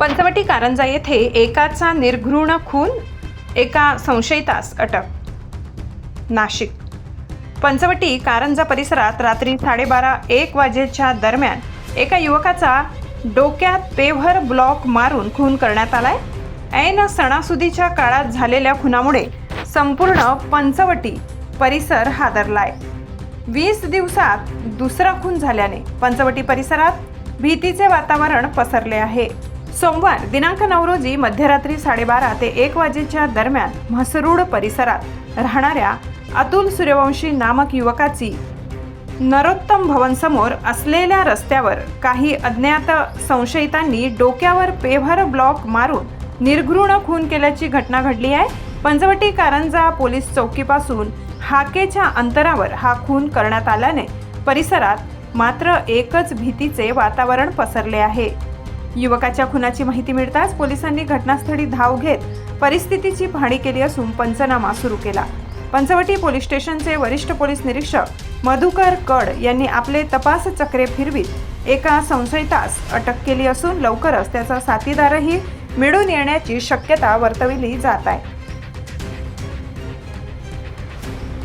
पंचवटी कारंजा येथे एकाचा निर्घृण खून एका संशयितास अटक. नाशिक. पंचवटी कारंजा परिसरात रात्री साडेबारा एक वाजेच्या दरम्यान एका युवकाचा डोक्यात पेव्हर ब्लॉक मारून खून करण्यात आलाय. ऐन सणासुदीच्या काळात झालेल्या खुनामुळे संपूर्ण पंचवटी परिसर हादरलाय. वीस दिवसात दुसरा खून झाल्याने पंचवटी परिसरात भीतीचे वातावरण पसरले आहे. सोमवार दिनांक नऊ रोजी मध्यरात्री साडेबारा ते एक वाजेच्या दरम्यान म्हसरूड परिसरात राहणाऱ्या अतुल सूर्यवंशी नामक युवकाची नरोत्तम भवनसमोर असलेल्या रस्त्यावर काही अज्ञात संशयितांनी डोक्यावर पेव्हर ब्लॉक मारून निर्घृण खून केल्याची घटना घडली आहे. पंचवटी कारंजा पोलीस चौकीपासून हाकेच्या अंतरावर हा खून करण्यात आल्याने परिसरात मात्र एकच भीतीचे वातावरण पसरले आहे. युवकाच्या खुनाची माहिती मिळताच पोलिसांनी घटनास्थळी धाव घेत परिस्थितीची पाहणी केली असून पंचनामा सुरू केला. पंचवटी पोलीस स्टेशनचे वरिष्ठ पोलीस निरीक्षक मधुकर कड यांनी आपले तपास चक्रे फिरवीत एका संशयितास अटक केली असून लवकरच त्याचा साथीदारही मिळून येण्याची शक्यता वर्तविली जात आहे.